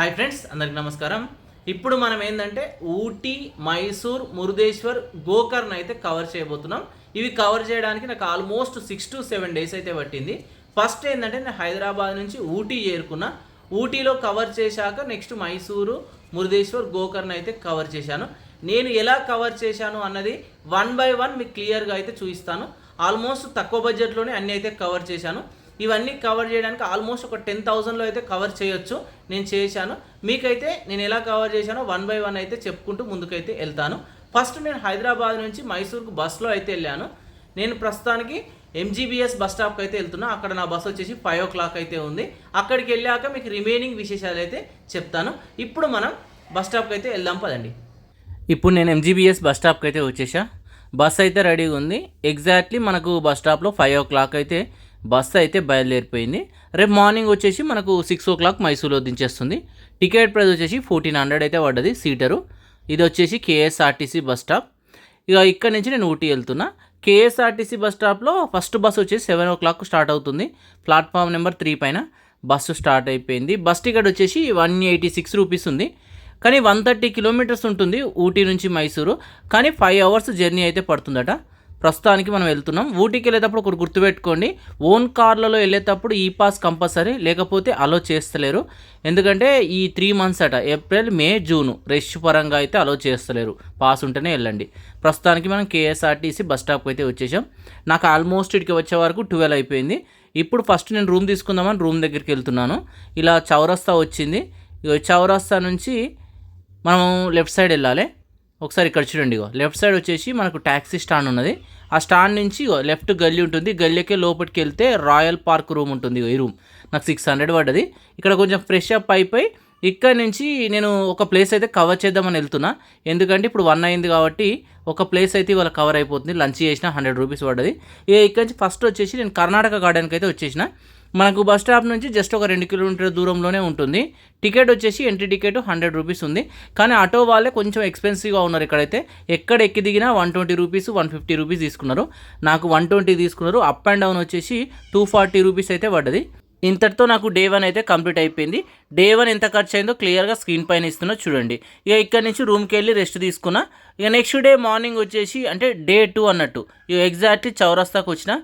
Hi friends అందరికి నమస్కారం. ఇప్పుడు మనం ఏంటంటే ఊటీ మైసూర్ మురుదేశ్వర్ గోకర్ణ అయితే కవర్ చేయబోతున్నాం. ఇవి కవర్ చేయడానికి నాకు almost six to seven days అయితే పట్టింది. ఫస్ట్ ఏంటంటే నేను హైదరాబాద్ నుంచి ఊటీ చేరుకున్నా. ఊటీలో కవర్ చేశాక నెక్స్ట్ మైసూరు మురుదేశ్వర్ గోకర్ణ అయితే కవర్ చేశాను. నేను ఎలా కవర్ చేశాను అన్నది వన్ బై వన్ మీకు క్లియర్గా అయితే చూపిస్తాను. ఆల్మోస్ట్ తక్కువ బడ్జెట్లోనే అన్నీ అయితే కవర్ చేశాను. ఇవన్నీ కవర్ చేయడానికి ఆల్మోస్ట్ ఒక టెన్ థౌజండ్లో అయితే కవర్ చేయొచ్చు. నేను చేశాను. మీకైతే నేను ఎలా కవర్ చేశానో వన్ బై వన్ అయితే చెప్పుకుంటూ ముందుకైతే వెళ్తాను. ఫస్ట్ నేను హైదరాబాద్ నుంచి మైసూర్కు బస్సులో అయితే వెళ్ళాను. నేను ప్రస్తుతానికి ఎంజీబీఎస్ బస్ స్టాప్కి అయితే వెళ్తున్నా. అక్కడ నా బస్ వచ్చేసి ఫైవ్ ఓ క్లాక్ అయితే ఉంది. అక్కడికి వెళ్ళాక మీకు రిమైనింగ్ విశేషాలు అయితే చెప్తాను. ఇప్పుడు మనం బస్ స్టాప్కి అయితే వెళ్దాం పదండి. ఇప్పుడు నేను ఎంజీబీఎస్ బస్ స్టాప్కి అయితే వచ్చేసా. బస్ అయితే రెడీగా ఉంది. ఎగ్జాక్ట్లీ మనకు బస్ స్టాప్లో ఫైవ్ ఓ క్లాక్ అయితే బస్సు అయితే బయలుదేరిపోయింది. రేపు మార్నింగ్ వచ్చేసి మనకు సిక్స్ ఓ క్లాక్ మైసూర్లో దించేస్తుంది. టికెట్ ప్రైస్ వచ్చేసి ఫోర్టీన్ హండ్రెడ్ అయితే పడ్డది సీటరు. ఇది వచ్చేసి కేఎస్ఆర్టీసీ బస్ స్టాప్. ఇక ఇక్కడ నుంచి నేను ఊటీ వెళ్తున్నా. కేఎస్ఆర్టీసీ బస్ స్టాప్లో ఫస్ట్ బస్ వచ్చేసి సెవెన్ ఓ క్లాక్ స్టార్ట్ అవుతుంది. ప్లాట్ఫామ్ నెంబర్ త్రీ పైన బస్సు స్టార్ట్ అయిపోయింది. బస్ టికెట్ వచ్చేసి వన్ ఎయిటీ సిక్స్ రూపీస్ ఉంది. కానీ వన్ థర్టీ కిలోమీటర్స్ ఉంటుంది ఊటీ నుంచి మైసూరు. కానీ ఫైవ్ అవర్స్ జర్నీ అయితే పడుతుందట. ప్రస్తుతానికి మనం వెళ్తున్నాం. ఊటీకి వెళ్ళేటప్పుడు ఒకటి గుర్తుపెట్టుకోండి. ఓన్ కార్లలో వెళ్ళేటప్పుడు ఈ పాస్ కంపల్సరీ లేకపోతే అలో చేస్తలేరు. ఎందుకంటే ఈ త్రీ మంత్స్ అట ఏప్రిల్ మే జూన్ రష్ పరంగా అయితే అలో చేస్తలేరు. పాస్ ఉంటేనే వెళ్ళండి. ప్రస్తుతానికి మనం కేఎస్ఆర్టీసీ బస్ స్టాప్కి అయితే వచ్చేసాం. నాకు ఆల్మోస్ట్ ఇటుకి వచ్చే వరకు ట్వెల్వ్ అయిపోయింది. ఇప్పుడు ఫస్ట్ నేను రూమ్ తీసుకుందామని రూమ్ దగ్గరికి వెళ్తున్నాను. ఇలా చౌరస్తా వచ్చింది. చౌరస్తా నుంచి మనం లెఫ్ట్ సైడ్ వెళ్ళాలి. ఒకసారి ఇక్కడ చూడండి ఇగో. లెఫ్ట్ సైడ్ వచ్చేసి మనకు ట్యాక్సీ స్టాండ్ ఉన్నది. ఆ స్టాండ్ నుంచి లెఫ్ట్ గల్లీ ఉంటుంది. గల్లీకే లోపలికి వెళ్తే రాయల్ పార్క్ రూమ్ ఉంటుంది ఈ రూమ్. నాకు సిక్స్ హండ్రెడ్ పడ్డది. ఇక్కడ కొంచెం ఫ్రెష్ అప్ అయిపోయి ఇక్కడ నుంచి నేను ఒక ప్లేస్ అయితే కవర్ చేద్దామని వెళ్తున్నా. ఎందుకంటే ఇప్పుడు వన్ అయింది కాబట్టి ఒక ప్లేస్ అయితే ఇవాళ కవర్ అయిపోతుంది. లంచ్ చేసిన హండ్రెడ్ రూపీస్ పడ్డది. ఇక ఇక్కడ నుంచి ఫస్ట్ వచ్చేసి నేను కర్ణాటక గార్డెన్కి అయితే వచ్చేసిన. మనకు బస్ స్టాప్ నుంచి జస్ట్ ఒక రెండు కిలోమీటర్ దూరంలోనే ఉంటుంది. టికెట్ వచ్చేసి ఎంట్రీ టికెట్ హండ్రెడ్ రూపీస్ ఉంది. కానీ ఆటో వాళ్ళే కొంచెం ఎక్స్పెన్సివ్గా ఉన్నారు ఇక్కడైతే. ఎక్కడ ఎక్కి దిగినా one twenty rupees one fifty rupees తీసుకున్నారు. నాకు వన్ ట్వంటీ తీసుకున్నారు. అప్ అండ్ డౌన్ వచ్చేసి టూ ఫార్టీ రూపీస్ అయితే పడ్డది. ఇంతటితో నాకు డే వన్ అయితే కంప్లీట్ అయిపోయింది. డే వన్ ఎంత ఖర్చు అయిందో క్లియర్గా స్క్రీన్ పైన ఇస్తున్నా చూడండి. ఇక ఇక్కడ నుంచి రూమ్కి వెళ్ళి రెస్ట్ తీసుకున్నా. ఇక నెక్స్ట్ డే మార్నింగ్ వచ్చేసి అంటే డే టూ అన్నట్టు. ఇక ఎగ్జాక్ట్లీ చౌరస్తాకు వచ్చిన.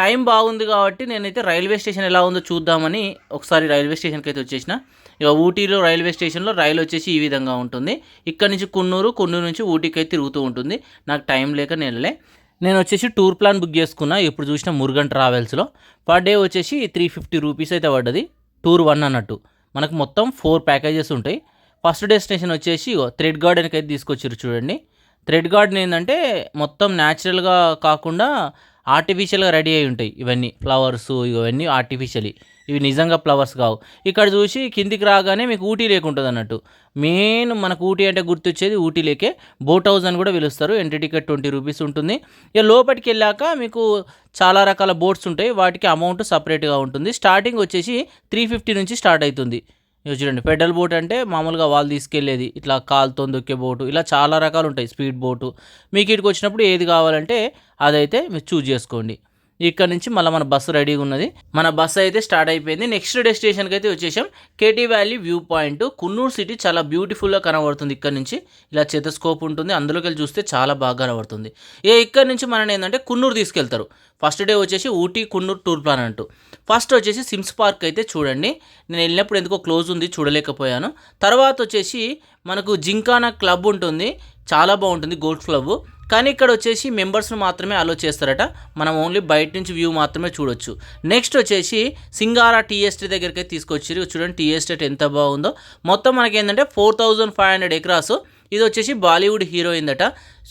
టైం బాగుంది కాబట్టి నేనైతే రైల్వే స్టేషన్ ఎలా ఉందో చూద్దామని ఒకసారి రైల్వే స్టేషన్కి అయితే వచ్చేసిన. ఇక ఊటీలో రైల్వే స్టేషన్లో రైలు వచ్చేసి ఈ విధంగా ఉంటుంది. ఇక్కడ నుంచి కున్నూరు కున్నూరు నుంచి ఊటీకి అయితే తిరుగుతూ ఉంటుంది. నాకు టైం లేక నేను నేను వచ్చేసి టూర్ ప్లాన్ బుక్ చేసుకున్నా. ఇప్పుడు చూసిన మురుగన్ ట్రావెల్స్లో. పర్ డే వచ్చేసి త్రీ ఫిఫ్టీ రూపీస్ అయితే పడ్డది. టూర్ వన్ అన్నట్టు. మనకు మొత్తం ఫోర్ ప్యాకేజెస్ ఉంటాయి. ఫస్ట్ డెస్టినేషన్ వచ్చేసి థ్రెడ్ గార్డెన్కి అయితే తీసుకొచ్చారు చూడండి. థ్రెడ్ గార్డెన్ ఏంటంటే మొత్తం న్యాచురల్గా కాకుండా ఆర్టిఫిషియల్గా రెడీ అయి ఉంటాయి ఇవన్నీ ఫ్లవర్స్ ఇవన్నీ ఆర్టిఫిషియలీ ఇవి నిజంగా ఫ్లవర్స్ కావు. ఇక్కడ చూసి కిందికి రాగానే మీకు ఊటీ లేక్ ఉంటుంది అన్నట్టు. మెయిన్ మనకు ఊటీ అంటే గుర్తొచ్చేది ఊటీ లేకే బోట్ హౌస్ అని కూడా పిలుస్తారు. ఎంట్రీ టికెట్ ట్వంటీ రూపీస్ ఉంటుంది. ఇక లోపలికి వెళ్ళాక మీకు చాలా రకాల బోట్స్ ఉంటాయి. వాటికి అమౌంట్ సపరేట్గా ఉంటుంది. స్టార్టింగ్ వచ్చేసి త్రీ ఫిఫ్టీ నుంచి స్టార్ట్ అవుతుంది. ఇక చూడండి పెడల్ బోట్ అంటే మామూలుగా వాళ్ళు తీసుకెళ్ళేది ఇట్లా కాలుతో దొక్కే బోటు ఇలా చాలా రకాలు ఉంటాయి స్పీడ్ బోటు. మీకు ఇటుకు వచ్చినప్పుడు ఏది కావాలంటే అదైతే మీరు చూజ్ చేసుకోండి. ఇక్కడ నుంచి మళ్ళీ మన బస్సు రెడీగా ఉన్నది. మన బస్సు అయితే స్టార్ట్ అయిపోయింది. నెక్స్ట్ డెస్టినేషన్కి అయితే వచ్చేసాం. KT valley view point Coonoor city చాలా బ్యూటిఫుల్గా కనబడుతుంది ఇక్కడ నుంచి. ఇలా చేతస్కోప్ ఉంటుంది. అందులోకి వెళ్ళి చూస్తే చాలా బాగా కనబడుతుంది. ఇక ఇక్కడ నుంచి మనం ఏంటంటే కున్నూరు తీసుకెళ్తారు. ఫస్ట్ డే వచ్చేసి ఊటీ కున్నూరు టూర్ ప్లాన్ అంటూ. ఫస్ట్ వచ్చేసి సిమ్స్ పార్క్ అయితే చూడండి. నేను వెళ్ళినప్పుడు ఎందుకో క్లోజ్ ఉంది చూడలేకపోయాను. తర్వాత వచ్చేసి మనకు జింకానా క్లబ్ ఉంటుంది. చాలా బాగుంటుంది గోల్డ్ క్లబ్ కానీ ఇక్కడ వచ్చేసి మెంబర్స్ను మాత్రమే అలో చేస్తారట. మనం ఓన్లీ బయట నుంచి వ్యూ మాత్రమే చూడొచ్చు. నెక్స్ట్ వచ్చేసి సింగారా టీ ఎస్టేట్ దగ్గరికి తీసుకొచ్చారు చూడండి టీ ఎస్టేట్ ఎంత బాగుందో. మొత్తం మనకి ఏంటంటే four thousand five hundred acres. ఇది వచ్చేసి బాలీవుడ్ హీరోయిందట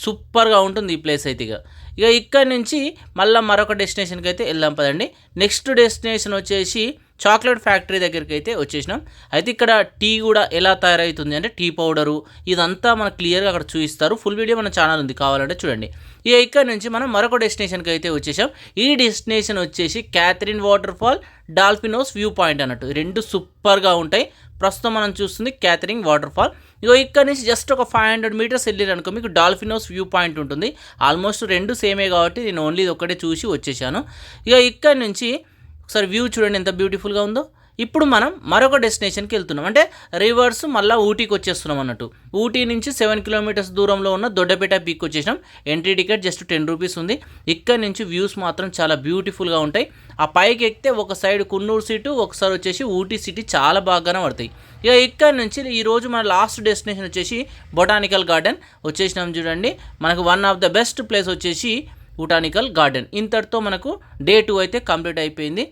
సూపర్గా ఉంటుంది ఈ ప్లేస్ అయితే ఇక. ఇక ఇక్కడ నుంచి మళ్ళీ మరొక డెస్టినేషన్కి అయితే వెళ్దాం పదండి. నెక్స్ట్ డెస్టినేషన్ వచ్చేసి చాక్లెట్ ఫ్యాక్టరీ దగ్గరికి అయితే వచ్చేసినాం. అయితే ఇక్కడ టీ కూడా ఎలా తయారవుతుంది అంటే టీ పౌడరు ఇదంతా మనకు క్లియర్గా అక్కడ చూపిస్తారు. ఫుల్ వీడియో మన ఛానల్ ఉంది కావాలంటే చూడండి. ఇక ఇక్కడ నుంచి మనం మరొక డెస్టినేషన్కి అయితే వచ్చేసాం. ఈ డెస్టినేషన్ వచ్చేసి Catherine waterfall dolphin's nose view point అన్నట్టు. రెండు సూపర్గా ఉంటాయి. ప్రస్తుతం మనం చూస్తుంది క్యాథరింగ్ వాటర్ ఫాల్ ఇగో ఇక్కడ నుంచి జస్ట్ ఒక ఫైవ్ హండ్రెడ్ మీటర్స్ వెళ్ళారనుకో మీకు డాల్ఫినోస్ వ్యూ పాయింట్ ఉంటుంది. ఆల్మోస్ట్ రెండు సేమే కాబట్టి నేను ఓన్లీ ఇది ఒక్కటే చూసి వచ్చేసాను. ఇక ఇక్కడ నుంచి ఒకసారి వ్యూ చూడండి ఎంత బ్యూటిఫుల్గా ఉందో. ఇప్పుడు మనం మరొక డెస్టినేషన్కి వెళ్తున్నాం. అంటే రివర్స్ మళ్ళీ ఊటీకి వచ్చేస్తున్నాం అన్నట్టు. ఊటీ నుంచి సెవెన్ కిలోమీటర్స్ దూరంలో ఉన్న దొడ్డపేట పీక్ వచ్చేసినాం. Entry ticket just ten rupees ఉంది. ఇక్కడ నుంచి వ్యూస్ మాత్రం చాలా బ్యూటిఫుల్గా ఉంటాయి. ఆ పైకి ఎక్కితే ఒక సైడ్ కున్నూరు సిటీ ఒకసారి వచ్చేసి ఊటీ సిటీ చాలా బాగానే పడతాయి. ఇక ఇక్కడ నుంచి ఈరోజు మన లాస్ట్ డెస్టినేషన్ వచ్చేసి బొటానికల్ గార్డెన్ వచ్చేసినాం చూడండి. మనకు one of the best place వచ్చేసి బొటానికల్ గార్డెన్. ఇంతటితో మనకు డే టూ అయితే కంప్లీట్ అయిపోయింది.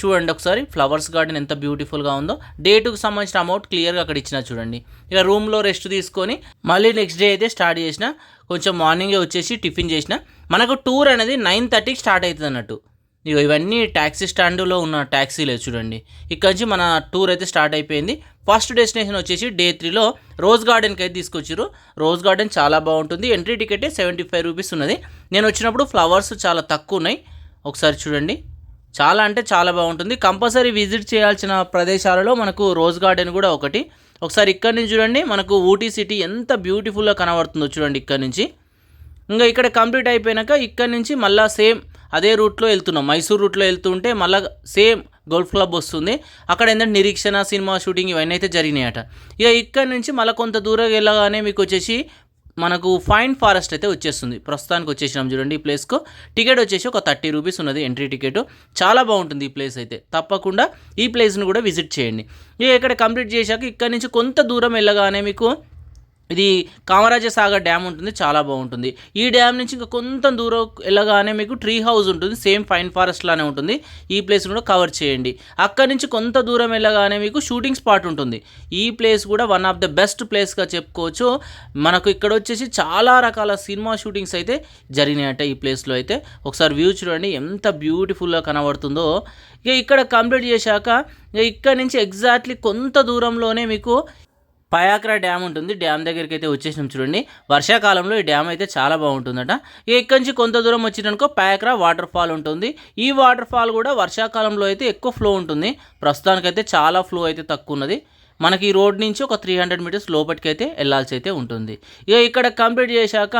చూడండి ఒకసారి ఫ్లవర్స్ గార్డెన్ ఎంత బ్యూటిఫుల్గా ఉందో. డేటుకు సంబంధించిన అమౌంట్ క్లియర్గా అక్కడ ఇచ్చిన చూడండి. ఇక రూమ్లో రెస్ట్ తీసుకొని మళ్ళీ నెక్స్ట్ డే అయితే స్టార్ట్ చేసిన కొంచెం మార్నింగే వచ్చేసి టిఫిన్ చేసిన మనకు టూర్ అనేది నైన్ థర్టీకి స్టార్ట్ అవుతుంది అన్నట్టు. ఇక ఇవన్నీ ట్యాక్సీ స్టాండ్లో ఉన్న ట్యాక్సీలే చూడండి. ఇక్కడ నుంచి మన టూర్ అయితే స్టార్ట్ అయిపోయింది. ఫస్ట్ డెస్టినేషన్ వచ్చేసి డే త్రీలో రోజ్ గార్డెన్కి అయితే తీసుకొచ్చారు రోజ్ గార్డెన్ చాలా బాగుంటుంది. Entry ticket seventy five rupees ఉన్నది. నేను వచ్చినప్పుడు ఫ్లవర్స్ చాలా తక్కువ ఉన్నాయి. ఒకసారి చూడండి. చాలా అంటే చాలా బాగుంటుంది. కంపల్సరీ విజిట్ చేయాల్సిన ప్రదేశాలలో మనకు రోజ్ గార్డెన్ కూడా ఒకటి. ఒకసారి ఇక్కడ నుంచి చూడండి. మనకు ఊటీ సిటీ ఎంత బ్యూటిఫుల్గా కనబడుతుందో చూడండి ఇక్కడ నుంచి. ఇంకా ఇక్కడ కంప్లీట్ అయిపోయినాక ఇక్కడ నుంచి మళ్ళీ సేమ్ అదే రూట్లో వెళ్తున్నాం. మైసూర్ రూట్లో వెళ్తుంటే మళ్ళీ సేమ్ గోల్ఫ్ క్లబ్ వస్తుంది. అక్కడ ఏంటంటే నిరీక్షణ సినిమా షూటింగ్ ఇవన్నీ అయితే జరిగినాయట. ఇక ఇక్కడ నుంచి మళ్ళీ కొంత దూరం వెళ్ళగానే మీకు వచ్చేసి మనకు ఫైన్ ఫారెస్ట్ అయితే వచ్చేస్తుంది. ప్రస్తుతానికి వచ్చేసినాం చూడండి ఈ ప్లేస్కు. టికెట్ వచ్చేసి ఒక థర్టీ రూపీస్ ఉన్నది ఎంట్రీ టికెట్. చాలా బాగుంటుంది ఈ ప్లేస్ అయితే. తప్పకుండా ఈ ప్లేస్ను కూడా విజిట్ చేయండి. ఇక ఇక్కడ కంప్లీట్ చేశాక ఇక్కడ నుంచి కొంత దూరం వెళ్ళగానే మీకు ఇది కామరాజసాగర్ డ్యామ్ ఉంటుంది చాలా బాగుంటుంది. ఈ డ్యామ్ నుంచి ఇంకా కొంత దూరం వెళ్ళగానే మీకు ట్రీ హౌస్ ఉంటుంది సేమ్ ఫైన్ ఫారెస్ట్ లానే ఉంటుంది. ఈ ప్లేస్ కూడా కవర్ చేయండి. అక్కడి నుంచి కొంత దూరం వెళ్ళగానే మీకు షూటింగ్ స్పాట్ ఉంటుంది. ఈ ప్లేస్ కూడా వన్ ఆఫ్ ద బెస్ట్ ప్లేస్గా చెప్పుకోవచ్చు. మనకు ఇక్కడ వచ్చేసి చాలా రకాల సినిమా షూటింగ్స్ అయితే జరిగినాయట ఈ ప్లేస్లో అయితే. ఒకసారి వ్యూ చూడండి ఎంత బ్యూటిఫుల్గా కనబడుతుందో. ఇక ఇక్కడ కంప్లీట్ చేశాక ఇక ఇక్కడ నుంచి ఎగ్జాక్ట్లీ కొంత దూరంలోనే మీకు పయాక్రా డ్యామ్ ఉంటుంది. డ్యామ్ దగ్గరికి అయితే వచ్చేసినాం చూడండి. వర్షాకాలంలో ఈ డ్యామ్ అయితే చాలా బాగుంటుందట. ఇక్కడి నుంచి కొంత దూరం వచ్చినాకో పయాక్రా వాటర్ ఫాల్ ఉంటుంది. ఈ వాటర్ ఫాల్ కూడా వర్షాకాలంలో అయితే ఎక్కువ ఫ్లో ఉంటుంది. ప్రస్తుతానికైతే చాలా ఫ్లో అయితే తక్కువ ఉన్నది. మనకి ఈ రోడ్ నుంచి ఒక త్రీ హండ్రెడ్ మీటర్స్ లోపలికి అయితే వెళ్ళాల్సి అయితే ఉంటుంది. ఇక ఇక్కడ కంప్లీట్ చేశాక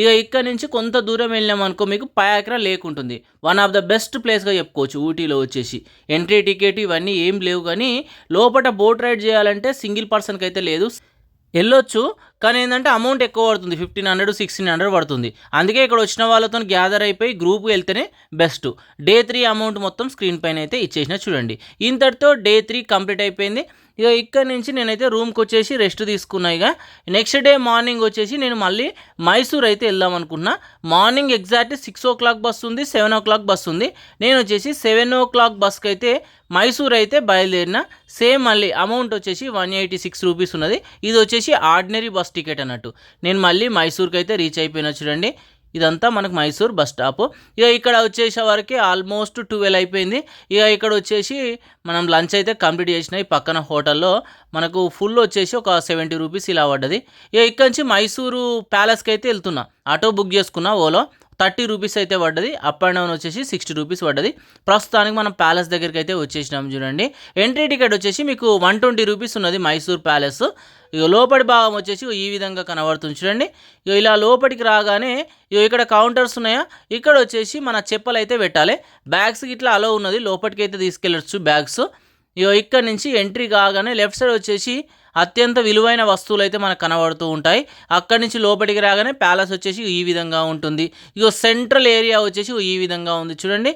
ఇక ఇక్కడ నుంచి కొంత దూరం వెళ్ళినాం అనుకో మీకు పయాక్రా లేక్ ఉంటుంది. వన్ ఆఫ్ ద బెస్ట్ ప్లేస్గా చెప్పుకోవచ్చు ఊటీలో వచ్చేసి. ఎంట్రీ టికెట్ ఇవన్నీ ఏం లేవు కానీ లోపల బోట్ రైడ్ చేయాలంటే సింగిల్ పర్సన్కి అయితే లేదు. వెళ్ళొచ్చు కానీ ఏంటంటే అమౌంట్ ఎక్కువ పడుతుంది. ఫిఫ్టీన్ హండ్రెడ్ సిక్స్టీన్ హండ్రెడ్ పడుతుంది. అందుకే ఇక్కడ వచ్చిన వాళ్ళతో గ్యాదర్ అయిపోయి గ్రూప్ వెళ్తేనే బెస్ట్ డే త్రీ అమౌంట్ మొత్తం స్క్రీన్ పైన అయితే ఇచ్చేసిన చూడండి. ఇంతటితో డే త్రీ కంప్లీట్ అయిపోయింది. ఇక ఇక్కడ నుంచి నేనైతే రూమ్కి వచ్చేసి రెస్ట్ తీసుకున్నా ఇక నెక్స్ట్ డే మార్నింగ్ వచ్చేసి నేను మళ్ళీ మైసూర్ అయితే వెళ్దాం అనుకున్నా. Morning exact six o'clock bus ఉంది సెవెన్ ఓ క్లాక్ బస్ ఉంది. నేను వచ్చేసి సెవెన్ ఓ క్లాక్ బస్కి అయితే మైసూర్ అయితే బయలుదేరిన. సేమ్ మళ్ళీ అమౌంట్ వచ్చేసి వన్ ఎయిటీ సిక్స్ రూపీస్ ఉన్నది. ఇది వచ్చేసి ఆర్డినరీ బస్ టికెట్ అన్నట్టు. నేను మళ్ళీ మైసూర్కి అయితే రీచ్ అయిపోయినా చూడండి. ఇదంతా మనకు మైసూర్ బస్ స్టాప్. ఇక ఇక్కడ వచ్చేసే వరకు ఆల్మోస్ట్ ట్వెల్వ్ అయిపోయింది. ఇక ఇక్కడ వచ్చేసి మనం లంచ్ అయితే కంప్లీట్ చేసిన ఈ పక్కన హోటల్లో. మనకు ఫుల్ వచ్చేసి ఒక సెవెంటీ రూపీస్ ఇలా పడ్డది. ఇక ఇక్కడ నుంచి మైసూరు ప్యాలెస్కి అయితే వెళ్తున్నా. ఆటో బుక్ చేసుకున్నా ఓలో. థర్టీ రూపీస్ అయితే పడ్డది అప్ అండ్ డౌన్ వచ్చేసి సిక్స్టీ రూపీస్ పడ్డది. ప్రస్తుతానికి మనం ప్యాలెస్ దగ్గరికి అయితే వచ్చేసినాం చూడండి. ఎంట్రీ టికెట్ వచ్చేసి మీకు వన్ ట్వంటీ రూపీస్ ఉన్నది మైసూర్ ప్యాలెస్. ఇక లోపలి భాగం వచ్చేసి ఈ విధంగా కనబడుతుంది చూడండి. ఇక ఇలా లోపలికి రాగానే ఇక ఇక్కడ కౌంటర్స్ ఉన్నాయా? ఇక్కడ వచ్చేసి మన చెప్పులు అయితే పెట్టాలి. బ్యాగ్స్ ఇట్లా అలో ఉన్నది. లోపలికి అయితే తీసుకెళ్ళచ్చు బ్యాగ్స్ ఇక ఇక్కడ నుంచి ఎంట్రీ కాగానే లెఫ్ట్ సైడ్ వచ్చేసి అత్యంత విలువైన వస్తువులు అయితే మనకు కనబడుతూ ఉంటాయి. అక్కడి నుంచి లోపలికి రాగానే ప్యాలెస్ వచ్చేసి ఈ విధంగా ఉంటుంది. ఇక సెంట్రల్ ఏరియా వచ్చేసి ఈ విధంగా ఉంది చూడండి.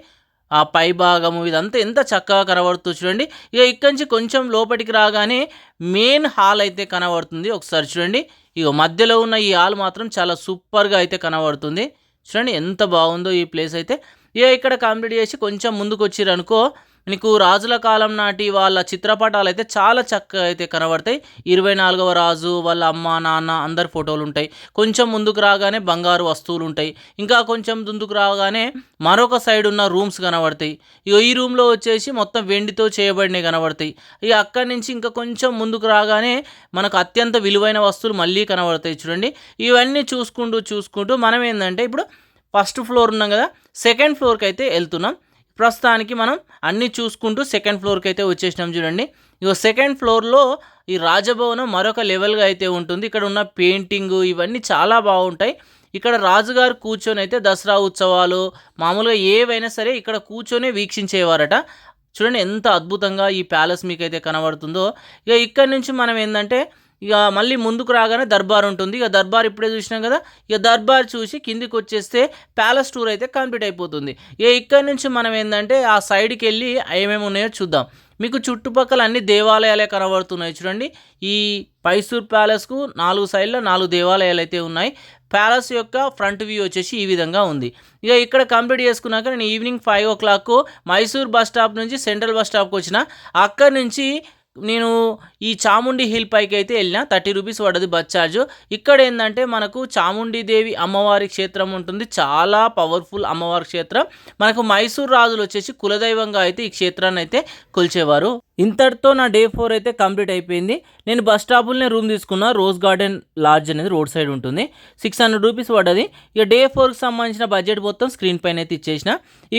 ఆ పై భాగము ఇదంతా ఎంత చక్కగా కనబడుతుంది చూడండి. ఇక ఇక్కడి నుంచి కొంచెం లోపలికి రాగానే మెయిన్ హాల్ అయితే కనబడుతుంది ఒకసారి చూడండి. ఇక మధ్యలో ఉన్న ఈ హాల్ మాత్రం చాలా సూపర్గా అయితే కనబడుతుంది. చూడండి ఎంత బాగుందో ఈ ప్లేస్ అయితే. ఇక ఇక్కడ కంప్లీట్ చేసి కొంచెం ముందుకు వచ్చిరనుకో నీకు రాజుల కాలం నాటి వాళ్ళ చిత్రపటాలు అయితే చాలా చక్కగా అయితే కనబడతాయి. ఇరవై నాలుగవ రాజు వాళ్ళ అమ్మ నాన్న అందరి ఫోటోలు ఉంటాయి. కొంచెం ముందుకు రాగానే బంగారు వస్తువులు ఉంటాయి. ఇంకా కొంచెం ముందుకు రాగానే మరొక సైడ్ ఉన్న రూమ్స్ కనబడతాయి. ఇక ఈ రూమ్లో వచ్చేసి మొత్తం వెండితో చేయబడినవి కనబడతాయి. ఇక అక్కడి నుంచి ఇంకా కొంచెం ముందుకు రాగానే మనకు అత్యంత విలువైన వస్తువులు మళ్ళీ కనబడతాయి చూడండి. ఇవన్నీ చూసుకుంటూ చూసుకుంటూ మనం ఏంటంటే ఇప్పుడు ఫస్ట్ ఫ్లోర్ ఉన్నాం కదా సెకండ్ ఫ్లోర్కి అయితే వెళ్తున్నాం. ప్రస్తుతానికి మనం అన్నీ చూసుకుంటూ సెకండ్ ఫ్లోర్కి అయితే వచ్చేసినాం చూడండి. ఇక సెకండ్ ఫ్లోర్లో ఈ రాజభవనం మరొక లెవెల్గా అయితే ఉంటుంది. ఇక్కడ ఉన్న పెయింటింగ్ ఇవన్నీ చాలా బాగుంటాయి. ఇక్కడ రాజుగారు కూర్చొని అయితే దసరా ఉత్సవాలు మామూలుగా ఏవైనా సరే ఇక్కడ కూర్చొని వీక్షించేవారట. చూడండి ఎంత అద్భుతంగా ఈ ప్యాలెస్ మీకు అయితే కనబడుతుందో. ఇక ఇక్కడ నుంచి మనం ఏంటంటే ఇక మళ్ళీ ముందుకు రాగానే దర్బార్ ఉంటుంది. ఇక దర్బార్ ఇప్పుడే చూసినాం కదా. ఇక దర్బార్ చూసి కిందికి వచ్చేస్తే ప్యాలెస్ టూర్ అయితే కంప్లీట్ అయిపోతుంది. ఇక ఇక్కడ నుంచి మనం ఏంటంటే ఆ సైడ్కి వెళ్ళి ఏమేమి ఉన్నాయో చూద్దాం. మీకు చుట్టుపక్కల అన్ని దేవాలయాలే కనబడుతున్నాయి చూడండి. ఈ పైసూర్ ప్యాలెస్కు నాలుగు సైడ్లో నాలుగు దేవాలయాలు అయితే ఉన్నాయి. ప్యాలెస్ యొక్క ఫ్రంట్ వ్యూ వచ్చేసి ఈ విధంగా ఉంది. ఇక ఇక్కడ కంప్లీట్ చేసుకున్నాక నేను evening five o'clock Mysore bus stop నుంచి సెంట్రల్ బస్ స్టాప్కి వచ్చిన. అక్కడి నుంచి నేను ఈ చాముండి హిల్ పైకి అయితే వెళ్ళిన థర్టీ రూపీస్ పడ్డది బస్ ఛార్జ్ ఇక్కడ ఏంటంటే మనకు చాముండిదేవి అమ్మవారి క్షేత్రం ఉంటుంది. చాలా పవర్ఫుల్ అమ్మవారి క్షేత్రం. మనకు మైసూర్ రాజులు వచ్చేసి కులదైవంగా అయితే ఈ క్షేత్రాన్ని అయితే కొలిచేవారు. ఇంతటితో నా డే ఫోర్ అయితే కంప్లీట్ అయిపోయింది. నేను బస్ స్టాపులనే రూమ్ తీసుకున్న. రోజ్ గార్డెన్ లాడ్జ్ అనేది రోడ్ సైడ్ ఉంటుంది. సిక్స్ హండ్రెడ్ రూపీస్ పడ్డది. ఇక డే ఫోర్కి సంబంధించిన బడ్జెట్ మొత్తం స్క్రీన్ పైన అయితే ఇచ్చేసిన.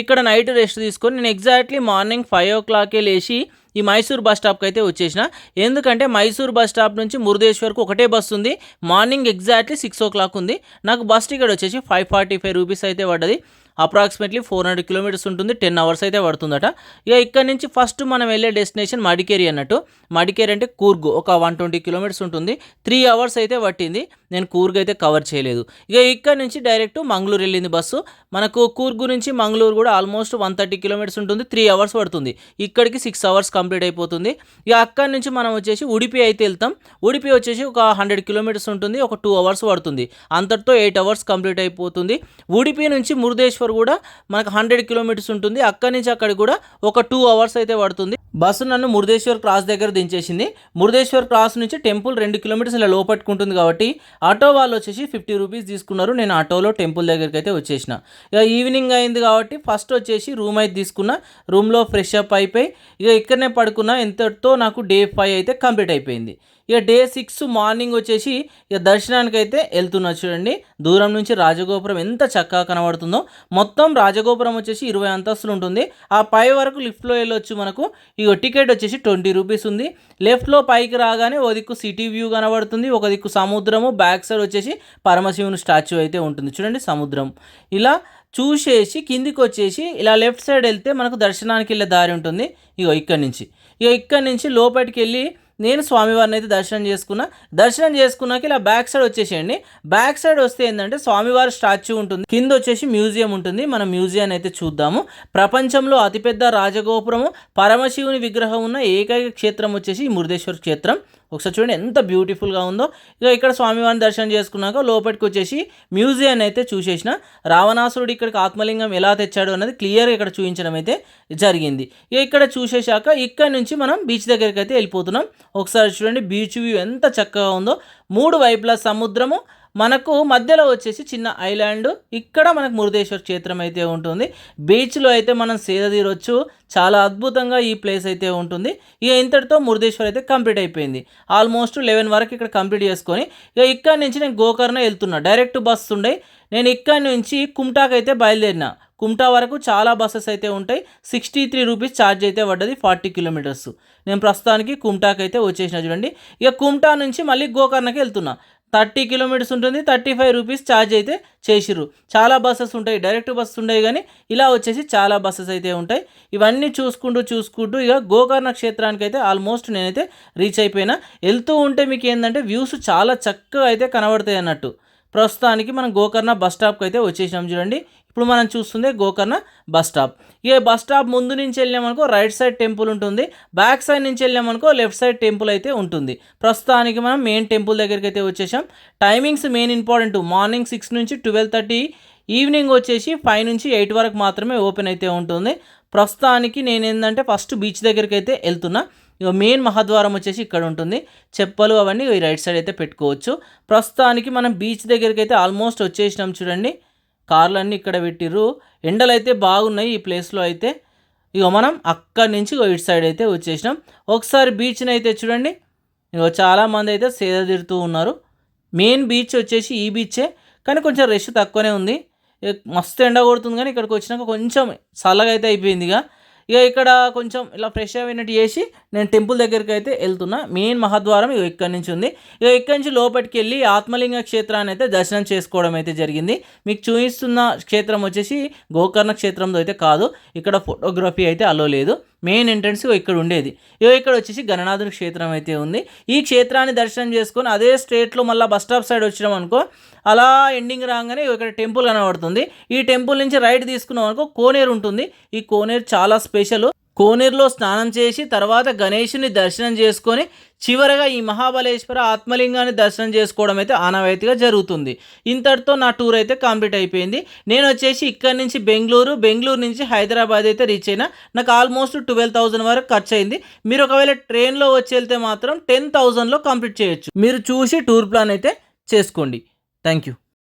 ఇక్కడ నైట్ రెస్ట్ తీసుకొని నేను ఎగ్జాక్ట్లీ మార్నింగ్ ఫైవ్ ఓ క్లాకే లేచి ఈ మైసూర్ బస్ స్టాప్కి అయితే వచ్చేసిన. ఎందుకంటే మైసూర్ బస్ స్టాప్ నుంచి మురుదేశ్వర్కు ఒకటే బస్ ఉంది. Morning exactly six o'clock ఉంది. నాకు బస్ టికెట్ వచ్చేసి ఫైవ్ ఫార్టీ ఫైవ్ రూపీస్ అయితే పడ్డది. అప్రాక్సిమేట్లీ ఫోర్ హండ్రెడ్ కిలోమీటర్స్ ఉంటుంది టెన్ అవర్స్ అయితే పడుతుందట. ఇక ఇక్కడ నుంచి ఫస్ట్ మనం వెళ్ళే డెస్టినేషన్ మడికేరి అన్నట్టు. మడికేరి అంటే కూర్గు ఒక వన్ ట్వంటీ కిలోమీటర్స్ ఉంటుంది. త్రీ అవర్స్ అయితే పట్టింది. నేను కూర్గ్ అయితే కవర్ చేయలేదు. ఇక ఇక్కడ నుంచి డైరెక్ట్ మంగళూరు వెళ్ళింది బస్సు. మనకు కూర్గ్ నుంచి మంగళూరు కూడా ఆల్మోస్ట్ వన్ థర్టీ కిలోమీటర్స్ ఉంటుంది త్రీ అవర్స్ పడుతుంది. ఇక్కడికి సిక్స్ అవర్స్ కంప్లీట్ అయిపోతుంది. ఇక అక్కడి నుంచి మనం వచ్చేసి ఉడిపి అయితే వెళ్తాం. ఉడిపి వచ్చేసి ఒక హండ్రెడ్ కిలోమీటర్స్ ఉంటుంది ఒక టూ అవర్స్ పడుతుంది. అంతటితో ఎయిట్ అవర్స్ కంప్లీట్ అయిపోతుంది. ఉడిపి నుంచి మురుదేశ్వర్ కూడా మనకు హండ్రెడ్ కిలోమీటర్స్ ఉంటుంది. అక్కడి నుంచి అక్కడికి కూడా ఒక టూ అవర్స్ అయితే పడుతుంది. బస్సు నన్ను మురుదేశ్వర్ క్రాస్ దగ్గర దించేసింది. మురుదేశ్వర్ క్రాస్ నుంచి టెంపుల్ రెండు కిలోమీటర్స్ ఇలా లోపట్టుకుంటుంది కాబట్టి ఆటో వాళ్ళు వచ్చేసి ఫిఫ్టీ రూపీస్ తీసుకున్నారు. నేను ఆటోలో టెంపుల్ దగ్గరికి అయితే వచ్చేసిన. ఇక ఈవినింగ్ అయింది కాబట్టి ఫస్ట్ వచ్చేసి రూమ్ అయితే తీసుకున్న. రూమ్లో ఫ్రెష్ అప్ అయిపోయి ఇక ఇక్కడనే పడుకున్న. ఎంతటితో నాకు డే ఫైవ్ అయితే కంప్లీట్ అయిపోయింది. ఇక డే సిక్స్ మార్నింగ్ వచ్చేసి ఇక దర్శనానికి అయితే వెళ్తున్నారు చూడండి. దూరం నుంచి రాజగోపురం ఎంత చక్కగా కనబడుతుందో. మొత్తం రాజగోపురం వచ్చేసి ఇరవై అంతస్తులు ఉంటుంది. ఆ పై వరకు లిఫ్ట్లో వెళ్ళొచ్చు మనకు. ఇక టికెట్ వచ్చేసి ట్వంటీ రూపీస్ ఉంది. లెఫ్ట్లో పైకి రాగానే ఒక దిక్కు సిటీ వ్యూ కనబడుతుంది. ఒక దిక్కు సముద్రము. బ్యాక్ సైడ్ వచ్చేసి పరమశివుని స్టాచ్యూ అయితే ఉంటుంది చూడండి సముద్రం. ఇలా చూసేసి కిందికి వచ్చేసి ఇలా లెఫ్ట్ సైడ్ వెళ్తే మనకు దర్శనానికి వెళ్ళే దారి ఉంటుంది. ఇగో ఇక్కడి నుంచి. ఇక ఇక్కడి నుంచి లోపలికి వెళ్ళి నేను స్వామివారిని అయితే దర్శనం చేసుకున్నా. దర్శనం చేసుకున్నాక ఇలా బ్యాక్ సైడ్ వచ్చేసేయండి. బ్యాక్ సైడ్ వస్తే ఏంటంటే స్వామివారి స్టాచ్యూ ఉంటుంది. కింద వచ్చేసి మ్యూజియం ఉంటుంది. మనం మ్యూజియం అయితే చూద్దాము. ప్రపంచంలో అతిపెద్ద రాజగోపురము పరమశివుని విగ్రహం ఉన్న ఏకైక క్షేత్రం వచ్చేసి ఈ మురుదేశ్వర క్షేత్రం. ఒకసారి చూడండి ఎంత బ్యూటిఫుల్గా ఉందో. ఇక ఇక్కడ స్వామివారిని దర్శనం చేసుకున్నాక లోపలికి వచ్చేసి మ్యూజియం అయితే చూసేసిన. రావణాసురుడు ఇక్కడికి ఆత్మలింగం ఎలా తెచ్చాడు అన్నది క్లియర్గా ఇక్కడ చూపించడం అయితే జరిగింది. ఇక ఇక్కడ చూసేశాక ఇక్కడ నుంచి మనం బీచ్ దగ్గరికి అయితే వెళ్ళిపోతున్నాం. ఒకసారి చూడండి బీచ్ వ్యూ ఎంత చక్కగా ఉందో. మూడు వైపుల సముద్రము మనకు మధ్యలో వచ్చేసి చిన్న ఐలాండ్. ఇక్కడ మనకు మురుదేశ్వర క్షేత్రం అయితే ఉంటుంది. బీచ్లో అయితే మనం సేద తీరొచ్చు. చాలా అద్భుతంగా ఈ ప్లేస్ అయితే ఉంటుంది. ఇక ఇంతటితో మురుదేశ్వర్ అయితే కంప్లీట్ అయిపోయింది. ఆల్మోస్ట్ లెవెన్ వరకు ఇక్కడ కంప్లీట్ చేసుకొని ఇక ఇక్కడ నుంచి నేను గోకర్ణ వెళ్తున్నా. డైరెక్ట్ బస్సు ఉండే. నేను ఇక్కడ నుంచి కుమ్టాక్ అయితే బయలుదేరిన. కుమ్టా వరకు చాలా బస్సెస్ అయితే ఉంటాయి. సిక్స్టీ త్రీ రూపీస్ ఛార్జ్ అయితే పడ్డది ఫార్టీ కిలోమీటర్స్. నేను ప్రస్తుతానికి కుమ్టాక్ అయితే వచ్చేసిన చూడండి. ఇక కుమ్టా నుంచి మళ్ళీ గోకర్ణకి వెళ్తున్నా. థర్టీ కిలోమీటర్స్ ఉంటుంది థర్టీ ఫైవ్ రూపీస్ ఛార్జ్ అయితే చేసిర్రు. చాలా బస్సెస్ ఉంటాయి డైరెక్ట్ బస్సెస్ ఉంటాయి కానీ ఇలా వచ్చేసి చాలా బస్సెస్ అయితే ఉంటాయి. ఇవన్నీ చూసుకుంటూ చూసుకుంటూ ఇక గోకర్ణ క్షేత్రానికి అయితే ఆల్మోస్ట్ నేనైతే రీచ్ అయిపోయినా. వెళ్తూ ఉంటే మీకు ఏంటంటే వ్యూస్ చాలా చక్కగా అయితే కనబడతాయి అన్నట్టు. ప్రస్తుతానికి మనం గోకర్ణ బస్ స్టాప్కి అయితే వచ్చేసినాం చూడండి. ఇప్పుడు మనం చూస్తుంది గోకర్ణ బస్ స్టాప్. ఇక బస్ స్టాప్ ముందు నుంచి వెళ్ళామనుకో రైట్ సైడ్ టెంపుల్ ఉంటుంది. బ్యాక్ సైడ్ నుంచి వెళ్ళామనుకో లెఫ్ట్ సైడ్ టెంపుల్ అయితే ఉంటుంది. ప్రస్తుతానికి మనం మెయిన్ టెంపుల్ దగ్గరికి అయితే వచ్చేసాం. Timings main important. Morning six నుంచి ట్వెల్వ్ థర్టీ ఈవినింగ్ వచ్చేసి ఫైవ్ నుంచి ఎయిట్ వరకు మాత్రమే ఓపెన్ అయితే ఉంటుంది. ప్రస్తుతానికి నేను ఏంటంటే ఫస్ట్ బీచ్ దగ్గరికి అయితే వెళ్తున్నా. ఇక మెయిన్ మహాద్వారం వచ్చేసి ఇక్కడ ఉంటుంది. చెప్పలు అవన్నీ ఈ రైట్ సైడ్ అయితే పెట్టుకోవచ్చు. ప్రస్తుతానికి మనం బీచ్ దగ్గరికి అయితే ఆల్మోస్ట్ వచ్చేసినాం చూడండి. కార్లన్నీ ఇక్కడ పెట్టిర్రు. ఎండలు అయితే బాగున్నాయి ఈ ప్లేస్లో అయితే. ఇక మనం అక్కడి నుంచి ఇటు సైడ్ అయితే వచ్చేసినాం. ఒకసారి బీచ్ని అయితే చూడండి. ఇగో చాలామంది అయితే సేద తీరుతూ ఉన్నారు. మెయిన్ బీచ్ వచ్చేసి ఈ బీచే కానీ కొంచెం రష్ తక్కువనే ఉంది. ఇక మస్తు ఎండ కొడుతుంది కానీ ఇక్కడికి వచ్చినాక కొంచెం చల్లగా అయితే అయిపోయింది ఇక ఇక ఇక్కడ కొంచెం ఇలా ఫ్రెష్ అయినట్టు చేసి నేను టెంపుల్ దగ్గరికి అయితే వెళ్తున్నా. మెయిన్ మహాద్వారం ఇక ఇక్కడి నుంచి ఉంది. ఇక ఇక్కడి నుంచి లోపలికి వెళ్ళి ఆత్మలింగ క్షేత్రాన్ని అయితే దర్శనం చేసుకోవడం అయితే జరిగింది. మీకు చూపిస్తున్న క్షేత్రం వచ్చేసి గోకర్ణ క్షేత్రంలో అయితే కాదు. ఇక్కడ ఫోటోగ్రఫీ అయితే అలో లేదు. మెయిన్ ఎంట్రన్స్ ఇక్కడ ఉండేది. ఇగో ఇక్కడ వచ్చేసి గణనాథుని క్షేత్రం అయితే ఉంది. ఈ క్షేత్రాన్ని దర్శనం చేసుకొని అదే స్ట్రేట్లో మళ్ళీ బస్ స్టాప్ సైడ్ వచ్చినాం అనుకో అలా ఎండింగ్ రాగానే ఇక్కడ టెంపుల్ కనబడుతుంది. ఈ టెంపుల్ నుంచి రైట్ తీసుకున్నాం అనుకో కోనేరు ఉంటుంది. ఈ కోనేరు చాలా స్పెషల్ కోనేరులో స్నానం చేసి తర్వాత గణేషుని దర్శనం చేసుకొని చివరగా ఈ మహాబలేశ్వర ఆత్మలింగాన్ని దర్శనం చేసుకోవడం అయితే ఆనవాయితీగా జరుగుతుంది. ఇంతటితో నా టూర్ అయితే కంప్లీట్ అయిపోయింది. నేను వచ్చేసి ఇక్కడ నుంచి బెంగళూరు బెంగళూరు నుంచి హైదరాబాద్ అయితే రీచ్ అయినా నాకు ఆల్మోస్ట్ ట్వెల్వ్ థౌసండ్ వరకు ఖర్చు అయింది మీరు ఒకవేళ ట్రైన్లో వచ్చి వెళ్తే మాత్రం టెన్ థౌసండ్లో కంప్లీట్ చేయొచ్చు. మీరు చూసి టూర్ ప్లాన్ అయితే చేసుకోండి. Thank you